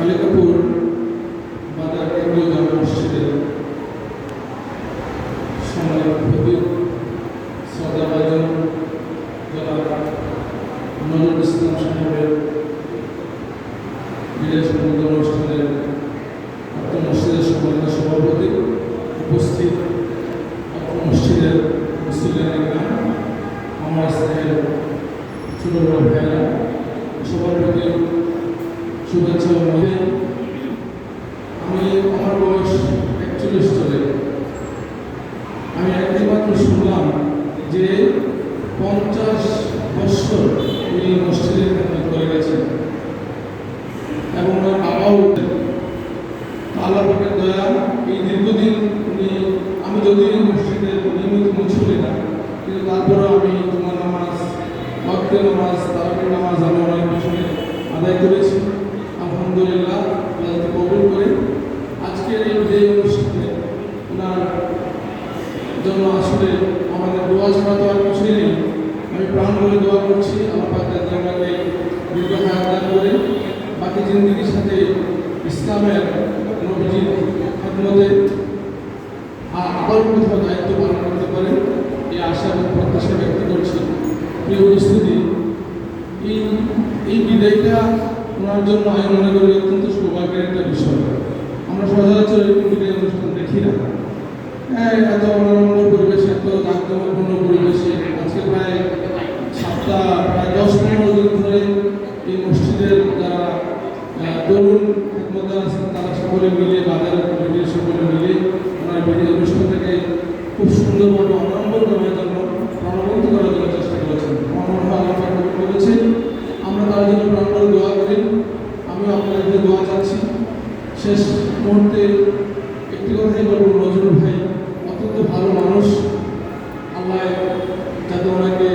কালিকাপুর বাজার কেন্দ্রীয় জামা মসজিদের সম্মানিত খতিব সদাবাজন যারা নজরুল ইসলাম সাহেবের বিদেশ বন্ধু অনুষ্ঠানের সম্মানিত সভাপতি উপস্থিত। অত্র মসজিদের মুসলিম আমার স্নেহের ছোট বড় ভাইয়েরা, সবার প্রতি শুভেচ্ছা আমি আমার মাত্র পঞ্চাশ গেছেন এবং ওনার বাবাও এই দীর্ঘদিন উনি, আমি যদিও মসজিদের নিয়মিত মুছলি না, কিন্তু তারপরেও আমি তোমার নামাজ ভক্ত নামাজ তারাবির নামাজ আমি ওনার পিছনে আদায় করেছি আলহামদুলিল্লাহ আল্লাহ যাতে কবুল করে বিদায় অনুষ্ঠানে ওনার জন্য আসলে আমাদের দোয়া ছাড়া তো আর আমি প্রাণ করে দোয়া করছি আমার হায়াত করে। বাকি জিন্দগির সাথে ইসলামের নবীজির আ- আবার কোথাও দায়িত্ব পালন করতে পারেন। এই আশা এবং ব্যক্ত করছি। প্রিয় উপস্থিতি, এই এই বিদায়টা ওনার জন্য আমি মনে করি অত্যন্ত সৌভাগ্যের একটা বিষয়। আমরা সচরাচর এরকম বিদায় অনুষ্ঠান দেখি না। হ্যাঁ এত অনন্য পরিবেশে, এত জাঁকজমকপূর্ণ পরিবেশে। আজকে প্রায় সাতটা, প্রায় দশ পনেরো দিন ধরে এই মসজিদের যারা তরুণ খেদমতদার আছেন, তারা সকলে মিলে বাজারের কমিটির সকলে মিলে ওনার বিদায় অনুষ্ঠানটাকে খুব সুন্দরভাবে অনম্বর করার জন্য প্রাণবন্ত করার জন্য চেষ্টা করেছেন। আমার তার জন্য দোয়া করি। আমিও আপনাদের দোয়া চাচ্ছি। শেষ মুহূর্তে একটি কথাই বলব, নজরুল ভাই, অত্যন্ত ভালো মানুষ। আল্লাহ যাতে ওনাকে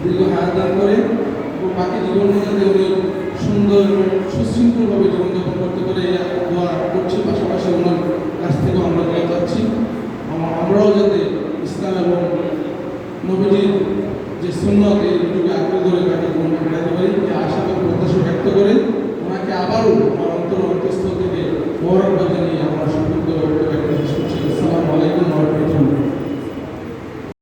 দীর্ঘ হায়াত দান করে এবং বাকি জীবনে যাতে উনি সুন্দর এবং সুশৃঙ্খলভাবে জীবনযাপন করতে পারে দোয়া করছি। পাশাপাশি ওনার কাছ থেকেও আমরা দোয়া যাচ্ছি আমরাও যাতে ইসলাম এবং নবীজির যে সুন্নত এই দুটোকে আগ্রহ ধরে তাকে গ্রহণ করাতে পারি। আশা করি প্রত্যাশা